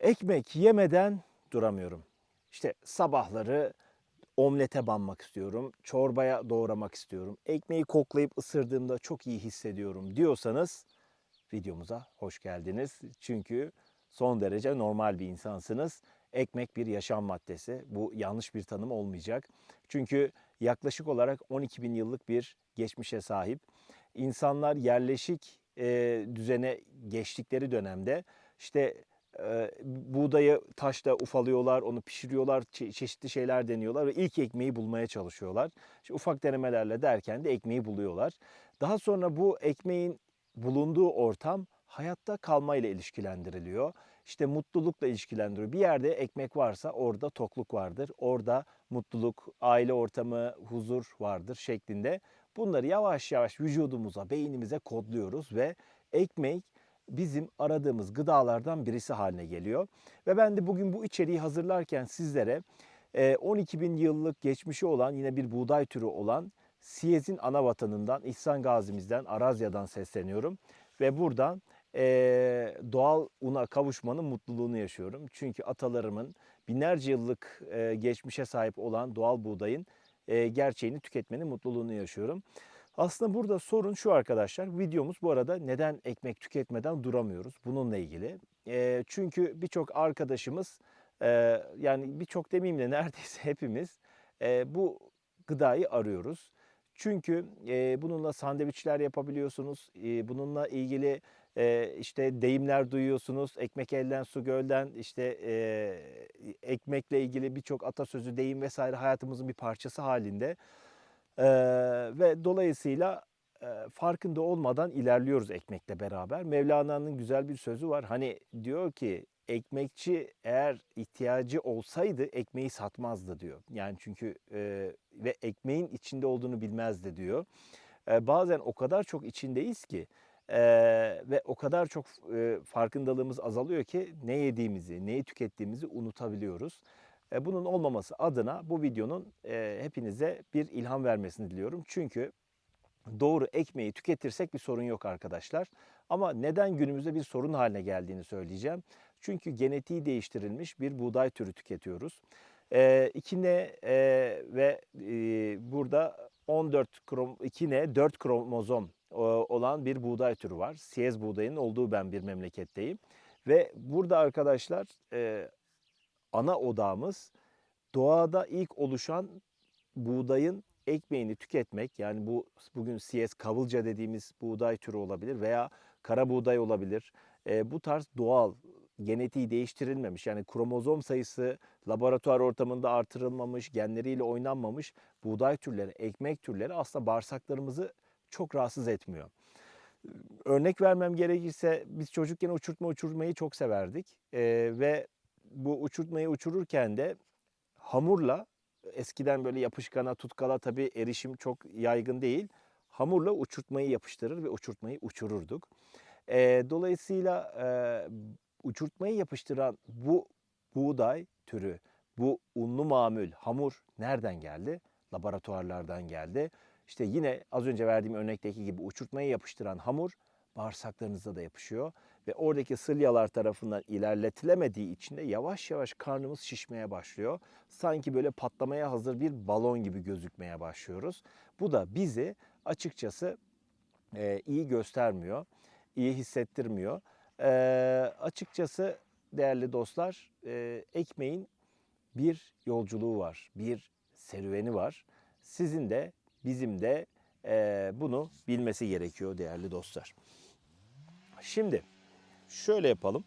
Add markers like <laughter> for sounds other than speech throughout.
Ekmek yemeden duramıyorum. İşte sabahları omlete banmak istiyorum, çorbaya doğramak istiyorum. Ekmeği koklayıp ısırdığımda çok iyi hissediyorum diyorsanız videomuza hoş geldiniz. Çünkü son derece normal bir insansınız. Ekmek bir yaşam maddesi. Bu yanlış bir tanım olmayacak. Çünkü yaklaşık olarak 12 bin yıllık bir geçmişe sahip. İnsanlar yerleşik e, düzene geçtikleri dönemde işte buğdayı taşla ufalıyorlar, onu pişiriyorlar, çe- çeşitli şeyler deniyorlar ve ilk ekmeği bulmaya çalışıyorlar. İşte ufak denemelerle derken de ekmeği buluyorlar. Daha sonra bu ekmeğin bulunduğu ortam hayatta kalmayla ilişkilendiriliyor. İşte mutlulukla ilişkilendiriyor. Bir yerde ekmek varsa orada tokluk vardır. Orada mutluluk, aile ortamı, huzur vardır şeklinde. Bunları yavaş yavaş vücudumuza, beynimize kodluyoruz ve ekmek bizim aradığımız gıdalardan birisi haline geliyor. Ve ben de bugün bu içeriği hazırlarken sizlere e, 12 bin yıllık geçmişi olan yine bir buğday türü olan Siyez'in ana vatanından İhsan Gazi'mizden Arazya'dan sesleniyorum. Ve buradan e, doğal una kavuşmanın mutluluğunu yaşıyorum. Çünkü atalarımın binlerce yıllık e, geçmişe sahip olan doğal buğdayın e, gerçeğini tüketmenin mutluluğunu yaşıyorum. Aslında burada sorun şu arkadaşlar. Videomuz bu arada neden ekmek tüketmeden duramıyoruz? Bununla ilgili. E, çünkü birçok arkadaşımız e, yani birçok demeyeyim de neredeyse <laughs> hepimiz e, bu gıdayı arıyoruz. Çünkü e, bununla sandviçler yapabiliyorsunuz. E, bununla ilgili e, işte deyimler duyuyorsunuz. Ekmek elden su gölden işte e, ekmekle ilgili birçok atasözü, deyim vesaire hayatımızın bir parçası halinde. E, ve dolayısıyla e, farkında olmadan ilerliyoruz ekmekle beraber. Mevlana'nın güzel bir sözü var. Hani diyor ki ekmekçi eğer ihtiyacı olsaydı ekmeği satmazdı diyor. Yani çünkü e, ve ekmeğin içinde olduğunu bilmezdi diyor. E, bazen o kadar çok içindeyiz ki e, ve o kadar çok e, farkındalığımız azalıyor ki ne yediğimizi, neyi tükettiğimizi unutabiliyoruz. E, bunun olmaması adına bu videonun e, hepinize bir ilham vermesini diliyorum. Çünkü doğru ekmeği tüketirsek bir sorun yok arkadaşlar. Ama neden günümüzde bir sorun haline geldiğini söyleyeceğim. Çünkü genetiği değiştirilmiş bir buğday türü tüketiyoruz. E, 2N e, ve e, burada 14 krom, 2N 4 kromozom e, olan bir buğday türü var. Siyez buğdayının olduğu ben bir memleketteyim. Ve burada arkadaşlar e, ana odağımız doğada ilk oluşan buğdayın ekmeğini tüketmek. Yani bu bugün CS kavılca dediğimiz buğday türü olabilir veya kara buğday olabilir. E, bu tarz doğal genetiği değiştirilmemiş yani kromozom sayısı laboratuvar ortamında artırılmamış, genleriyle oynanmamış buğday türleri, ekmek türleri aslında bağırsaklarımızı çok rahatsız etmiyor. Örnek vermem gerekirse biz çocukken uçurtma uçurmayı çok severdik E, ve bu uçurtmayı uçururken de hamurla eskiden böyle yapışkana tutkala tabii erişim çok yaygın değil. Hamurla uçurtmayı yapıştırır ve uçurtmayı uçururduk. E, dolayısıyla e, uçurtmayı yapıştıran bu buğday türü, bu unlu mamül, hamur nereden geldi? Laboratuvarlardan geldi. İşte yine az önce verdiğim örnekteki gibi uçurtmayı yapıştıran hamur bağırsaklarınıza da yapışıyor ve oradaki sılyalar tarafından ilerletilemediği için de yavaş yavaş karnımız şişmeye başlıyor. Sanki böyle patlamaya hazır bir balon gibi gözükmeye başlıyoruz. Bu da bizi açıkçası e, iyi göstermiyor, iyi hissettirmiyor. E, açıkçası değerli dostlar, e, ekmeğin bir yolculuğu var, bir serüveni var. Sizin de bizim de e, bunu bilmesi gerekiyor değerli dostlar. Şimdi şöyle yapalım.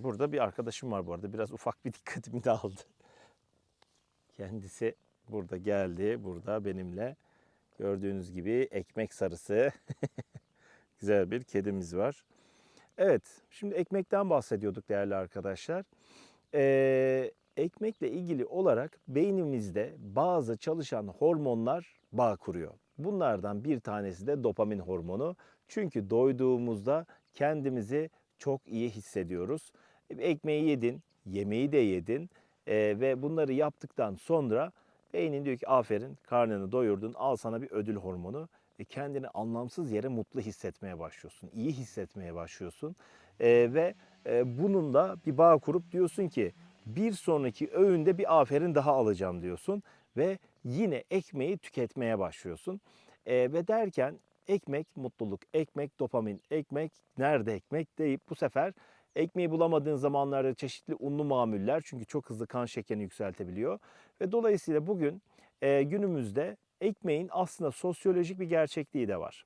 Burada bir arkadaşım var bu arada. Biraz ufak bir <laughs> dikkatimi dağıldı. Kendisi burada geldi. Burada benimle. Gördüğünüz gibi ekmek sarısı. <laughs> Güzel bir kedimiz var. Evet, şimdi ekmekten bahsediyorduk değerli arkadaşlar. Ee, ekmekle ilgili olarak beynimizde bazı çalışan hormonlar bağ kuruyor. Bunlardan bir tanesi de dopamin hormonu. Çünkü doyduğumuzda kendimizi çok iyi hissediyoruz. Ekmeği yedin, yemeği de yedin ee, ve bunları yaptıktan sonra beynin diyor ki aferin karnını doyurdun al sana bir ödül hormonu e, kendini anlamsız yere mutlu hissetmeye başlıyorsun. iyi hissetmeye başlıyorsun. E, ve e, bununla bir bağ kurup diyorsun ki bir sonraki öğünde bir aferin daha alacağım diyorsun. Ve yine ekmeği tüketmeye başlıyorsun. E, ve derken ekmek mutluluk, ekmek dopamin, ekmek nerede ekmek deyip bu sefer ekmeği bulamadığın zamanlarda çeşitli unlu mamuller çünkü çok hızlı kan şekerini yükseltebiliyor. Ve dolayısıyla bugün e, günümüzde ekmeğin aslında sosyolojik bir gerçekliği de var.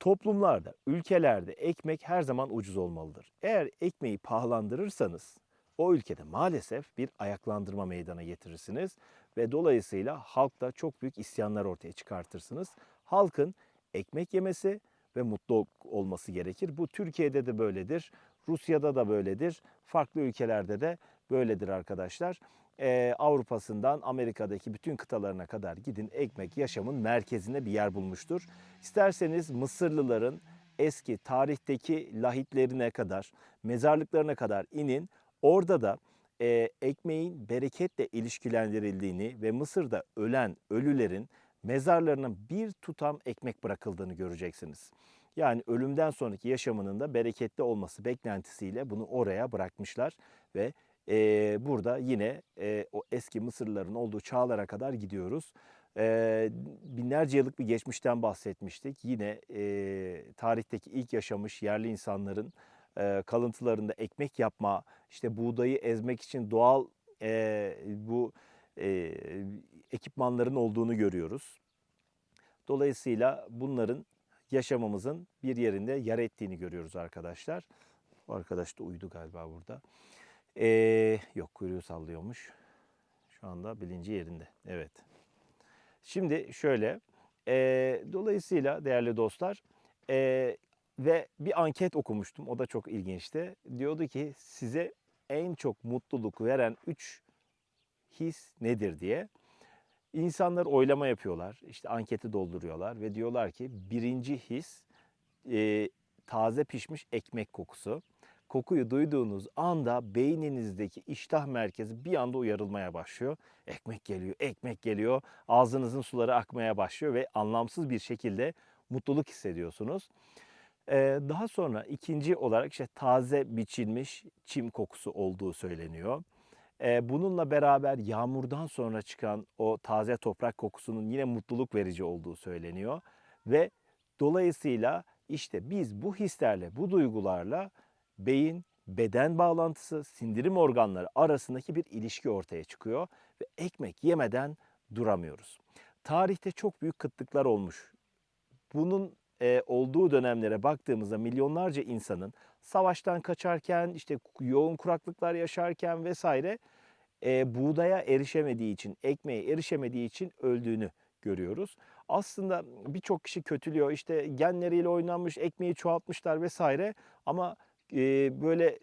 Toplumlarda, ülkelerde ekmek her zaman ucuz olmalıdır. Eğer ekmeği pahalandırırsanız o ülkede maalesef bir ayaklandırma meydana getirirsiniz ve dolayısıyla halkta çok büyük isyanlar ortaya çıkartırsınız. Halkın ekmek yemesi ve mutlu olması gerekir. Bu Türkiye'de de böyledir, Rusya'da da böyledir, farklı ülkelerde de böyledir arkadaşlar. Ee, Avrupa'sından Amerika'daki bütün kıtalarına kadar gidin ekmek yaşamın merkezinde bir yer bulmuştur. İsterseniz Mısırlıların eski tarihteki lahitlerine kadar, mezarlıklarına kadar inin. Orada da e, ekmeğin bereketle ilişkilendirildiğini ve Mısır'da ölen ölülerin mezarlarına bir tutam ekmek bırakıldığını göreceksiniz. Yani ölümden sonraki yaşamının da bereketli olması beklentisiyle bunu oraya bırakmışlar ve e, burada yine e, o eski Mısırlıların olduğu çağlara kadar gidiyoruz. E, binlerce yıllık bir geçmişten bahsetmiştik. Yine e, tarihteki ilk yaşamış yerli insanların e, kalıntılarında ekmek yapma, işte buğdayı ezmek için doğal e, bu e, ekipmanların olduğunu görüyoruz. Dolayısıyla bunların yaşamımızın bir yerinde yer ettiğini görüyoruz arkadaşlar. Bu arkadaş da uyudu galiba burada. Ee, yok kuyruğu sallıyormuş. Şu anda bilinci yerinde. Evet. Şimdi şöyle. E, dolayısıyla değerli dostlar e, ve bir anket okumuştum. O da çok ilginçti. Diyordu ki size en çok mutluluk veren 3 his nedir diye. İnsanlar oylama yapıyorlar. İşte anketi dolduruyorlar ve diyorlar ki birinci his e, taze pişmiş ekmek kokusu. Kokuyu duyduğunuz anda beyninizdeki iştah merkezi bir anda uyarılmaya başlıyor. Ekmek geliyor, ekmek geliyor. Ağzınızın suları akmaya başlıyor ve anlamsız bir şekilde mutluluk hissediyorsunuz. Ee, daha sonra ikinci olarak işte taze biçilmiş çim kokusu olduğu söyleniyor. Bununla beraber yağmurdan sonra çıkan o taze toprak kokusunun yine mutluluk verici olduğu söyleniyor. Ve dolayısıyla işte biz bu hislerle, bu duygularla beyin, beden bağlantısı, sindirim organları arasındaki bir ilişki ortaya çıkıyor ve ekmek yemeden duramıyoruz. Tarihte çok büyük kıtlıklar olmuş. Bunun olduğu dönemlere baktığımızda milyonlarca insanın savaştan kaçarken, işte yoğun kuraklıklar yaşarken vesaire e, buğdaya erişemediği için, ekmeğe erişemediği için öldüğünü görüyoruz. Aslında birçok kişi kötülüyor. İşte genleriyle oynanmış, ekmeği çoğaltmışlar vesaire ama e, böyle e,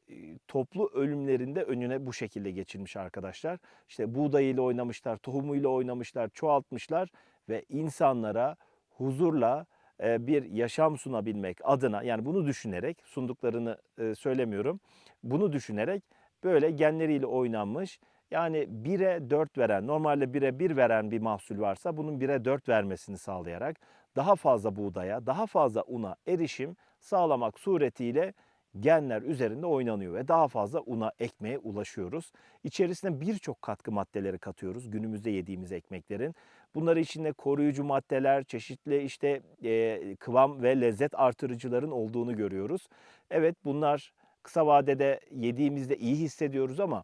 toplu ölümlerinde önüne bu şekilde geçilmiş arkadaşlar. İşte buğdayıyla oynamışlar, tohumuyla oynamışlar, çoğaltmışlar ve insanlara huzurla bir yaşam sunabilmek adına yani bunu düşünerek sunduklarını söylemiyorum. Bunu düşünerek böyle genleriyle oynanmış yani 1'e 4 veren, normalde 1'e 1 veren bir mahsul varsa bunun 1'e 4 vermesini sağlayarak daha fazla buğdaya, daha fazla una erişim sağlamak suretiyle genler üzerinde oynanıyor ve daha fazla una, ekmeğe ulaşıyoruz. İçerisine birçok katkı maddeleri katıyoruz günümüzde yediğimiz ekmeklerin. Bunları içinde koruyucu maddeler, çeşitli işte e, kıvam ve lezzet artırıcıların olduğunu görüyoruz. Evet bunlar kısa vadede yediğimizde iyi hissediyoruz ama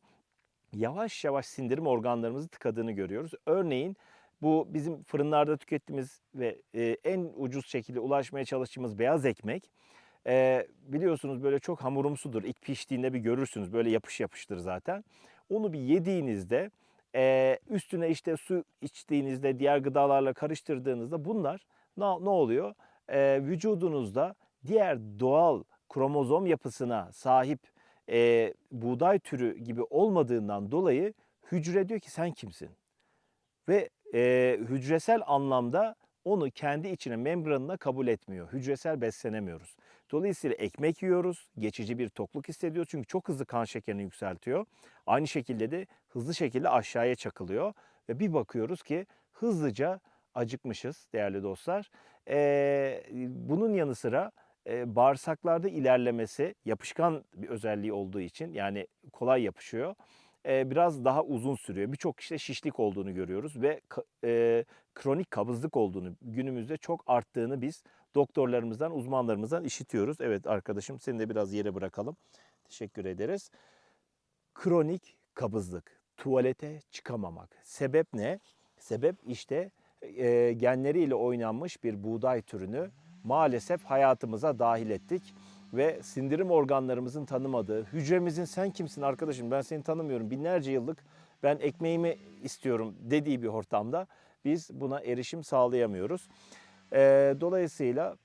yavaş yavaş sindirim organlarımızı tıkadığını görüyoruz. Örneğin bu bizim fırınlarda tükettiğimiz ve e, en ucuz şekilde ulaşmaya çalıştığımız beyaz ekmek e, biliyorsunuz böyle çok hamurumsudur. İlk piştiğinde bir görürsünüz böyle yapış yapıştır zaten. Onu bir yediğinizde e, üstüne işte su içtiğinizde diğer gıdalarla karıştırdığınızda bunlar ne, ne oluyor? E, vücudunuzda diğer doğal kromozom yapısına sahip e, buğday türü gibi olmadığından dolayı hücre diyor ki sen kimsin? Ve e, hücresel anlamda onu kendi içine membranına kabul etmiyor. Hücresel beslenemiyoruz. Dolayısıyla ekmek yiyoruz, geçici bir tokluk hissediyoruz çünkü çok hızlı kan şekerini yükseltiyor. Aynı şekilde de hızlı şekilde aşağıya çakılıyor ve bir bakıyoruz ki hızlıca acıkmışız değerli dostlar. Ee, bunun yanı sıra e, bağırsaklarda ilerlemesi yapışkan bir özelliği olduğu için yani kolay yapışıyor. Biraz daha uzun sürüyor. Birçok kişide şişlik olduğunu görüyoruz ve kronik kabızlık olduğunu günümüzde çok arttığını biz doktorlarımızdan, uzmanlarımızdan işitiyoruz. Evet arkadaşım seni de biraz yere bırakalım. Teşekkür ederiz. Kronik kabızlık, tuvalete çıkamamak. Sebep ne? Sebep işte genleriyle oynanmış bir buğday türünü maalesef hayatımıza dahil ettik ve sindirim organlarımızın tanımadığı, hücremizin sen kimsin arkadaşım ben seni tanımıyorum binlerce yıllık ben ekmeğimi istiyorum dediği bir ortamda biz buna erişim sağlayamıyoruz. E, dolayısıyla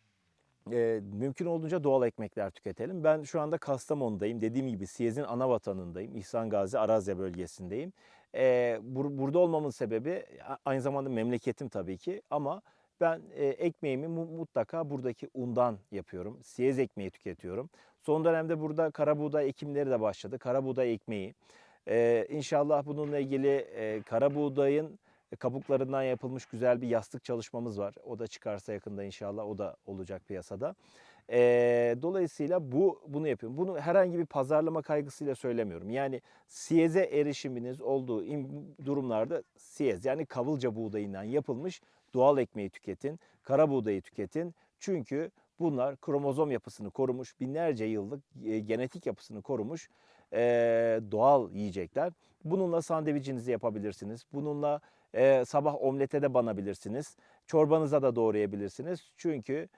e, mümkün olduğunca doğal ekmekler tüketelim. Ben şu anda Kastamonu'dayım. Dediğim gibi Siyez'in ana vatanındayım. İhsan Gazi Arazya bölgesindeyim. E, bur- burada olmamın sebebi aynı zamanda memleketim tabii ki ama ben e, ekmeğimi mu- mutlaka buradaki undan yapıyorum. Siyez ekmeği tüketiyorum. Son dönemde burada kara buğday ekimleri de başladı. Kara buğday ekmeği. E, inşallah bununla ilgili e, kara buğdayın kabuklarından yapılmış güzel bir yastık çalışmamız var. O da çıkarsa yakında inşallah o da olacak piyasada. Ee, dolayısıyla bu bunu yapıyorum. Bunu herhangi bir pazarlama kaygısıyla söylemiyorum. Yani siyeze erişiminiz olduğu durumlarda siyez yani kavılca buğdayından yapılmış doğal ekmeği tüketin, kara buğdayı tüketin. Çünkü bunlar kromozom yapısını korumuş, binlerce yıllık e, genetik yapısını korumuş e, doğal yiyecekler. Bununla sandviçinizi yapabilirsiniz. Bununla e, sabah omlete de banabilirsiniz. Çorbanıza da doğrayabilirsiniz. Çünkü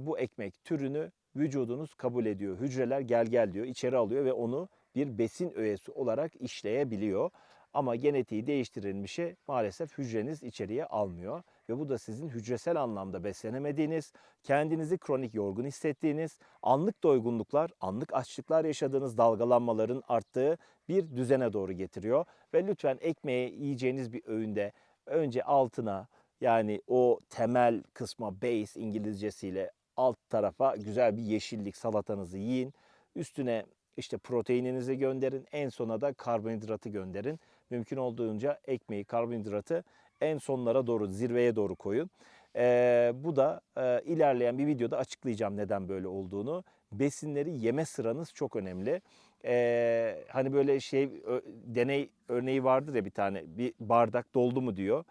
bu ekmek türünü vücudunuz kabul ediyor. Hücreler gel gel diyor, içeri alıyor ve onu bir besin öğesi olarak işleyebiliyor. Ama genetiği değiştirilmişi maalesef hücreniz içeriye almıyor. Ve bu da sizin hücresel anlamda beslenemediğiniz, kendinizi kronik yorgun hissettiğiniz, anlık doygunluklar, anlık açlıklar yaşadığınız dalgalanmaların arttığı bir düzene doğru getiriyor. Ve lütfen ekmeği yiyeceğiniz bir öğünde önce altına yani o temel kısma base İngilizcesiyle alt tarafa güzel bir yeşillik salatanızı yiyin. Üstüne işte proteininizi gönderin. En sona da karbonhidratı gönderin. Mümkün olduğunca ekmeği, karbonhidratı en sonlara doğru, zirveye doğru koyun. Ee, bu da e, ilerleyen bir videoda açıklayacağım neden böyle olduğunu. Besinleri yeme sıranız çok önemli. Ee, hani böyle şey ö- deney örneği vardır ya bir tane bir bardak doldu mu diyor.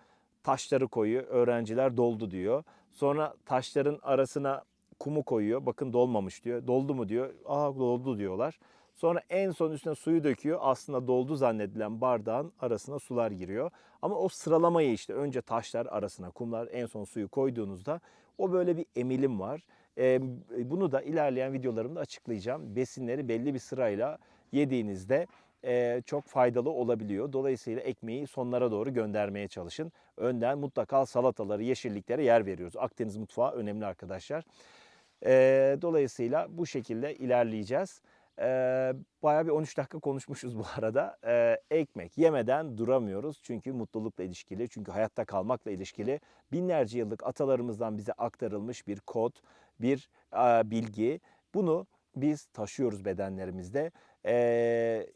Taşları koyuyor öğrenciler doldu diyor. Sonra taşların arasına kumu koyuyor bakın dolmamış diyor. Doldu mu diyor. Aa doldu diyorlar. Sonra en son üstüne suyu döküyor. Aslında doldu zannedilen bardağın arasına sular giriyor. Ama o sıralamayı işte önce taşlar arasına kumlar en son suyu koyduğunuzda o böyle bir emilim var. Ee, bunu da ilerleyen videolarımda açıklayacağım. Besinleri belli bir sırayla yediğinizde e, çok faydalı olabiliyor. Dolayısıyla ekmeği sonlara doğru göndermeye çalışın. Önden mutlaka salataları, yeşilliklere yer veriyoruz. Akdeniz mutfağı önemli arkadaşlar. Ee, dolayısıyla bu şekilde ilerleyeceğiz. Ee, bayağı bir 13 dakika konuşmuşuz bu arada. Ee, ekmek yemeden duramıyoruz çünkü mutlulukla ilişkili, çünkü hayatta kalmakla ilişkili binlerce yıllık atalarımızdan bize aktarılmış bir kod, bir e, bilgi. Bunu biz taşıyoruz bedenlerimizde Ee,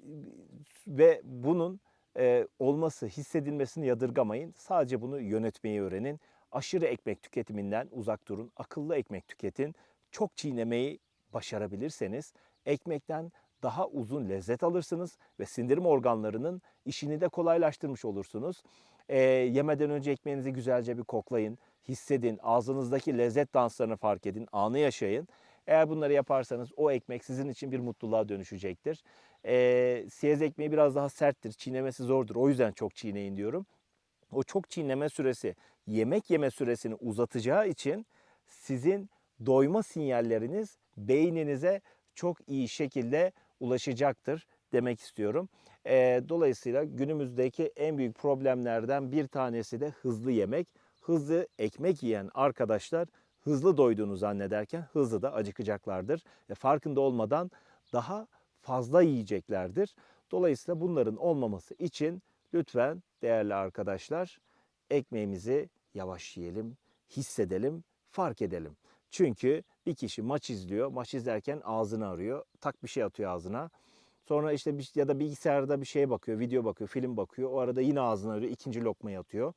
ve bunun e, olması, hissedilmesini yadırgamayın. Sadece bunu yönetmeyi öğrenin. Aşırı ekmek tüketiminden uzak durun. Akıllı ekmek tüketin. Çok çiğnemeyi başarabilirseniz ekmekten daha uzun lezzet alırsınız ve sindirim organlarının işini de kolaylaştırmış olursunuz. Ee, yemeden önce ekmeğinizi güzelce bir koklayın, hissedin, ağzınızdaki lezzet danslarını fark edin, anı yaşayın. Eğer bunları yaparsanız o ekmek sizin için bir mutluluğa dönüşecektir. Ee, siyez ekmeği biraz daha serttir, çiğnemesi zordur. O yüzden çok çiğneyin diyorum. O çok çiğneme süresi yemek yeme süresini uzatacağı için sizin doyma sinyalleriniz beyninize çok iyi şekilde ulaşacaktır demek istiyorum. Ee, dolayısıyla günümüzdeki en büyük problemlerden bir tanesi de hızlı yemek. Hızlı ekmek yiyen arkadaşlar hızlı doyduğunu zannederken hızlı da acıkacaklardır. Ve farkında olmadan daha fazla yiyeceklerdir. Dolayısıyla bunların olmaması için lütfen değerli arkadaşlar ekmeğimizi yavaş yiyelim, hissedelim, fark edelim. Çünkü bir kişi maç izliyor, maç izlerken ağzını arıyor, tak bir şey atıyor ağzına. Sonra işte bir, ya da bilgisayarda bir şeye bakıyor, video bakıyor, film bakıyor. O arada yine ağzına arıyor, ikinci lokmayı atıyor.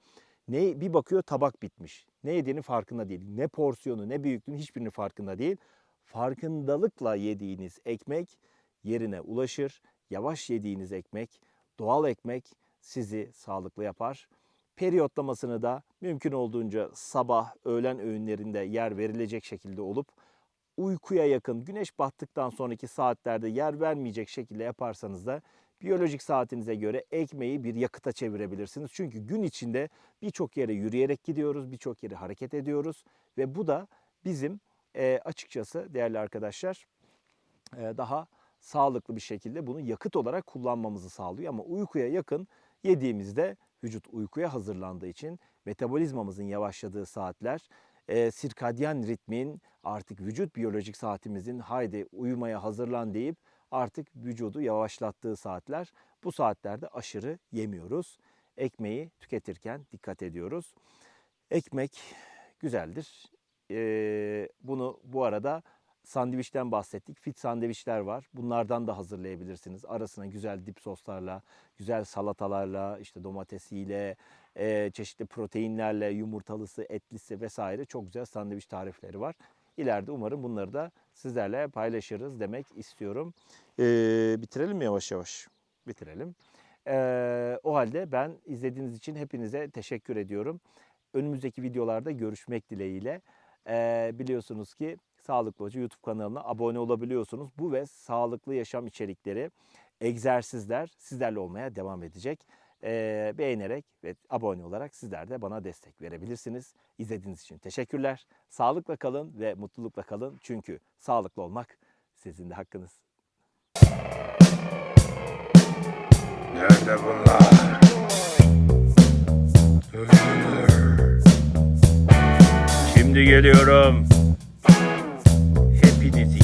Ne bir bakıyor tabak bitmiş. Ne yediğinin farkında değil. Ne porsiyonu, ne büyüklüğünün hiçbirinin farkında değil. Farkındalıkla yediğiniz ekmek yerine ulaşır. Yavaş yediğiniz ekmek, doğal ekmek sizi sağlıklı yapar. Periyotlamasını da mümkün olduğunca sabah, öğlen öğünlerinde yer verilecek şekilde olup uykuya yakın, güneş battıktan sonraki saatlerde yer vermeyecek şekilde yaparsanız da biyolojik saatinize göre ekmeği bir yakıta çevirebilirsiniz. Çünkü gün içinde birçok yere yürüyerek gidiyoruz, birçok yere hareket ediyoruz ve bu da bizim e, açıkçası değerli arkadaşlar e, daha sağlıklı bir şekilde bunu yakıt olarak kullanmamızı sağlıyor. Ama uykuya yakın yediğimizde vücut uykuya hazırlandığı için metabolizmamızın yavaşladığı saatler, e, sirkadyen ritmin artık vücut biyolojik saatimizin haydi uyumaya hazırlan deyip artık vücudu yavaşlattığı saatler. Bu saatlerde aşırı yemiyoruz. Ekmeği tüketirken dikkat ediyoruz. Ekmek güzeldir. Ee, bunu bu arada sandviçten bahsettik. Fit sandviçler var. Bunlardan da hazırlayabilirsiniz. Arasına güzel dip soslarla, güzel salatalarla, işte domatesiyle, e, çeşitli proteinlerle, yumurtalısı, etlisi vesaire çok güzel sandviç tarifleri var. İleride umarım bunları da sizlerle paylaşırız demek istiyorum. Ee, bitirelim mi yavaş yavaş? Bitirelim. Ee, o halde ben izlediğiniz için hepinize teşekkür ediyorum. Önümüzdeki videolarda görüşmek dileğiyle. Ee, biliyorsunuz ki Sağlıklı Hoca YouTube kanalına abone olabiliyorsunuz. Bu ve sağlıklı yaşam içerikleri, egzersizler sizlerle olmaya devam edecek. Ee, beğenerek ve abone olarak sizler de bana destek verebilirsiniz. İzlediğiniz için teşekkürler. Sağlıkla kalın ve mutlulukla kalın. Çünkü sağlıklı olmak sizin de hakkınız. Nerede bunlar? Şimdi geliyorum. PDC